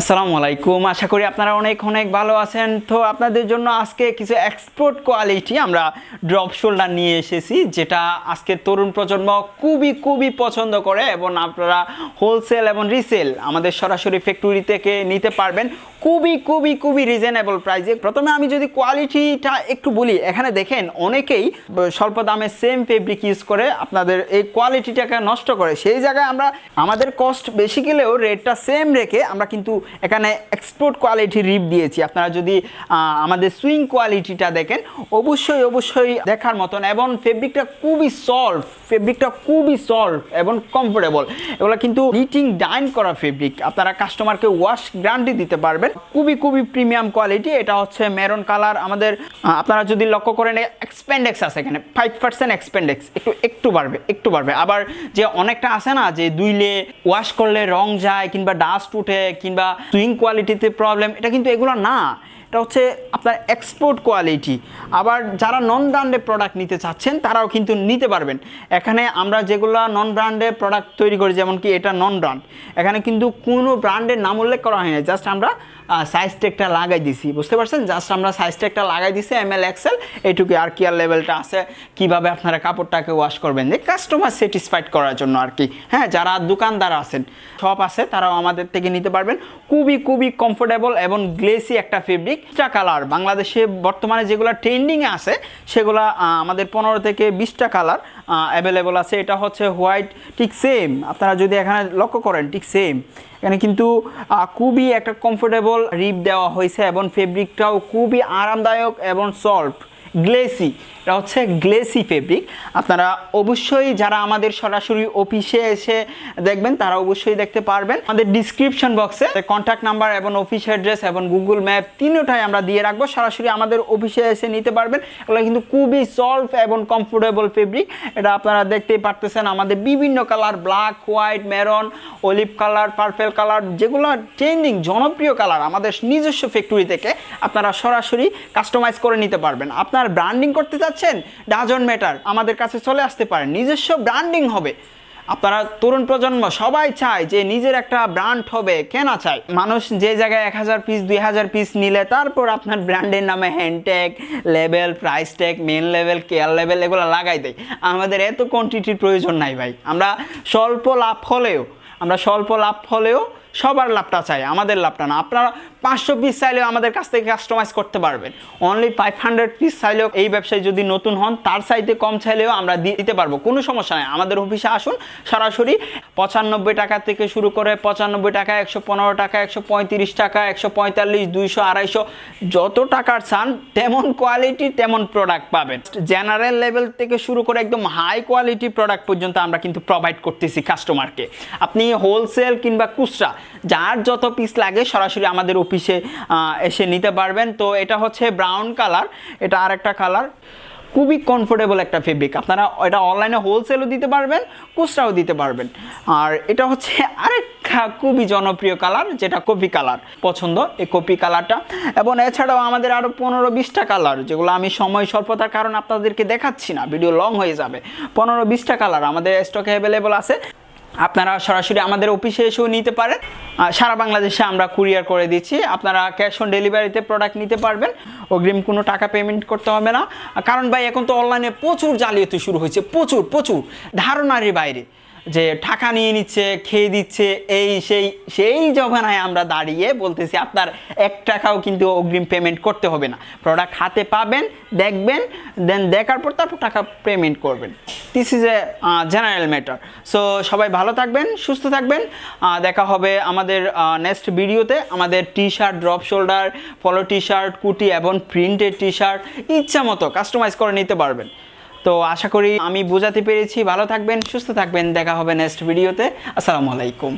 আসসালামু আলাইকুম। আশা করি আপনারা অনেক অনেক ভালো আছেন। তো আপনাদের জন্য আজকে কিছু এক্সপোর্ট কোয়ালিটি আমরা ড্রপ শোল্ডার নিয়ে এসেছি, যেটা আজকে তরুণ প্রজন্ম খুবই খুবই পছন্দ করে এবং আপনারা হোলসেল এবং রিসেল আমাদের সরাসরি ফ্যাক্টরি থেকে নিতে পারবেন। খুবই খুবই খুবই রিজনেবল প্রাইসে প্রথমে আমি যদি কোয়ালিটিটা একটু বলি, এখানে দেখেন অনেকেই স্বল্প দামে সেম ফেব্রিক ইউজ করে, আপনাদের এই কোয়ালিটিটাকে নষ্ট করে। সেই জায়গায় আমরা, আমাদের কস্ট বেশি গেলেও রেটটা সেম রেখে আমরা কিন্তু এখানে এক্সপোর্ট কোয়ালিটি রিপ দিয়েছি। আপনারা যদি আমাদের সুইং কোয়ালিটিটা দেখেন, অবশ্যই অবশ্যই দেখার মতন এবং ফেব্রিকটা খুবই সলভ ফেব্রিকটা খুবই সলভ এবং কমফোর্টেবল এগুলো কিন্তু নিটিং ডাইন করা ফেব্রিক আপনারা কাস্টমারকে ওয়াশ গ্যারান্টি দিতে পারবেন। খুবই খুবই প্রিমিয়াম কোয়ালিটি এটা হচ্ছে মেরন কালার আমাদের আপনারা যদি লক্ষ্য করেন এক্সপেন্ডেক্স আছে এখানে। ফাইভ পার্সেন্ট এক্সপেন্ডেক্স একটু একটু বাড়বে একটু বাড়বে। আবার যে অনেকটা আছে না, যে দুইলে ওয়াশ করলে রং যায়, কিংবা ডাস্ট উঠে, কিংবা সুইং কোয়ালিটিতে প্রবলেম এটা কিন্তু এগুলো না। এটা হচ্ছে আপনার এক্সপোর্ট কোয়ালিটি আবার যারা নন ব্র্যান্ডের প্রোডাক্ট নিতে চাচ্ছেন, তারাও কিন্তু নিতে পারবেন। এখানে আমরা যেগুলো নন ব্র্যান্ডের প্রোডাক্ট তৈরি করি, যেমন কি এটা নন ব্র্যান্ড এখানে কিন্তু কোনো ব্র্যান্ডের নাম উল্লেখ করা হয়নি জাস্ট আমরা সাইজ টেকটা লাগাই দিছি। বুঝতে পারছেন? জাস্ট আমরা সাইজ টেকটা লাগাই দিছি এম এল এক্সেল এইটুকু আর কি আর লেভেলটা আছে, কীভাবে আপনারা কাপড়টাকে ওয়াশ করবেন। যে কাস্টমার স্যাটিসফাইড করার জন্য আর কি। হ্যাঁ যারা দোকানদার আছেন সব আছে, তারাও আমাদের থেকে নিতে পারবেন। খুবই খুবই কমফোর্টেবল এবং গ্লেসি একটা ফেব্রিক টা কালার। বাংলাদেশে বর্তমানে যেগুলো ট্রেন্ডিংয়ে আছে, সেগুলো আমাদের পনেরো থেকে বিশটা কালার অ্যাভেলেবল আছে। এটা হচ্ছে হোয়াইট ঠিক সেম আপনারা যদি এখানে লক্ষ্য করেন, ঠিক সেম এখানে কিন্তু খুবই একটা কমফোর্টেবল রিপ দেওয়া হয়েছে এবং ফেব্রিকটাও খুবই আরামদায়ক এবং সফট গ্লেসি, এটা হচ্ছে গ্লেসি ফেব্রিক আপনারা অবশ্যই যারা আমাদের সরাসরি অফিসে এসে দেখবেন, তারা অবশ্যই দেখতে পারবেন। আমাদের ডিসক্রিপশন বক্সে কন্ট্যাক্ট নাম্বার এবং অফিস অ্যাড্রেস এবং গুগল ম্যাপ তিনটাই আমরা দিয়ে রাখব। সরাসরি আমাদের অফিসে এসে নিতে পারবেন। এগুলো কিন্তু খুবই সলভ এবং কমফোর্টেবল ফেব্রিক এটা আপনারা দেখতেই পারতেছেন আমাদের বিভিন্ন colour black white maroon olive colour purple colour যেগুলো ট্রেন্ডিং জনপ্রিয় কালার আমাদের নিজস্ব ফ্যাক্টরি থেকে আপনারা সরাসরি কাস্টমাইজ করে নিতে পারবেন। আপনার ব্র্যান্ডিং করতে চাচ্ছেন ডাজন ম্যাটার আমাদের কাছে চলে আসতে পারেন। নিজস্ব ব্র্যান্ডিং হবে। আপনারা তরুণ প্রজন্ম সবাই চায় যে নিজের একটা ব্র্যান্ড হবে। কেনা চায়? মানুষ যে জায়গায় এক হাজার পিস দুই হাজার পিস নিলে তারপর আপনার ব্র্যান্ডের নামে hand tag level price tag main level care level এগুলো লাগাই দেয়। আমাদের এত কোয়ান্টিটির প্রয়োজন নাই ভাই। আমরা স্বল্প লাভ হলেও, আমরা স্বল্প লাভ হলেও সবার লাভটা চাই, আমাদের লাভটা না। আপনারা পাঁচশো পিস চাইলেও আমাদের কাছ থেকে কাস্টমাইজ করতে পারবেন। অনলি ফাইভ হান্ড্রেড পিস চাইলেও এই ব্যবসায় যদি নতুন হন, তার চাইতে কম চাইলেও আমরা দিতে পারব। কোনো সমস্যা নেই। আমাদের অফিসে আসুন, সরাসরি পঁচানব্বই টাকা থেকে শুরু করে পঁচানব্বই টাকা, একশো পনেরো টাকা, একশো পঁয়ত্রিশ টাকা, একশো পঁয়তাল্লিশ, দুইশো, আড়াইশো, যত টাকার চান, তেমন কোয়ালিটি তেমন প্রোডাক্ট পাবেন। জেনারেল লেভেল থেকে শুরু করে একদম হাই কোয়ালিটি প্রোডাক্ট পর্যন্ত আমরা কিন্তু প্রোভাইড করতেছি কাস্টমারকে আপনি হোলসেল কিংবা খুচরা, যার যত পিস লাগে, সরাসরি আমাদের অফিসে এসে নিতে পারবেন। তো এটা হচ্ছে ব্রাউন কালার এটা আরেকটা কালার খুবই কমফোর্টেবল একটা ফেব্রিক আপনারা এটা অনলাইনে হোলসেলও দিতে পারবেন, খুচরাও দিতে পারবেন। আর এটা হচ্ছে আরেকটা খুবই জনপ্রিয় কালার যেটা কপি কালার পছন্দ এই কপি কালারটা এবং এছাড়াও আমাদের আরও পনেরো বিশটা কালার যেগুলো আমি সময় স্বল্পতার কারণে আপনাদেরকে দেখাচ্ছি না ভিডিও লং হয়ে যাবে। পনেরো বিশটা কালার আমাদের স্টকে অ্যাভেলেবল আছে। আপনারা সরাসরি আমাদের অফিসে এসেও নিতে পারেন। সারা বাংলাদেশে আমরা কুরিয়ার করে দিচ্ছি। আপনারা ক্যাশ অন ডেলিভারিতে প্রোডাক্ট নিতে পারবেন। অগ্রিম কোনো টাকা পেমেন্ট করতে হবে না। কারণ ভাই, এখন তো অনলাইনে প্রচুর জালিয়াতি শুরু হয়েছে। প্রচুর প্রচুর। ধারণারই বাইরে। যে টাকা নিয়ে নিচ্ছে, খেয়ে দিচ্ছে, এই সেই সেই জমানায় আমরা দাঁড়িয়ে বলতেছি, আপনার এক টাকাও কিন্তু অগ্রিম পেমেন্ট করতে হবে না। প্রোডাক্ট হাতে পাবেন, দেখবেন দেন দেখার পর তারপর টাকা পেমেন্ট করবেন। This is a general matter so সবাই ভালো থাকবেন, সুস্থ থাকবেন। দেখা হবে আমাদের নেক্সট ভিডিওতে আমাদের T shirt drop shoulder polo T shirt কুটি এবং প্রিন্টেড টি শার্ট ইচ্ছা মতো কাস্টমাইজ করে নিতে পারবেন। তো আশা করি আমি বোঝাতে পেরেছি। ভালো থাকবেন, সুস্থ থাকবেন। দেখা হবে নেক্সট ভিডিওতে আসসালামু আলাইকুম।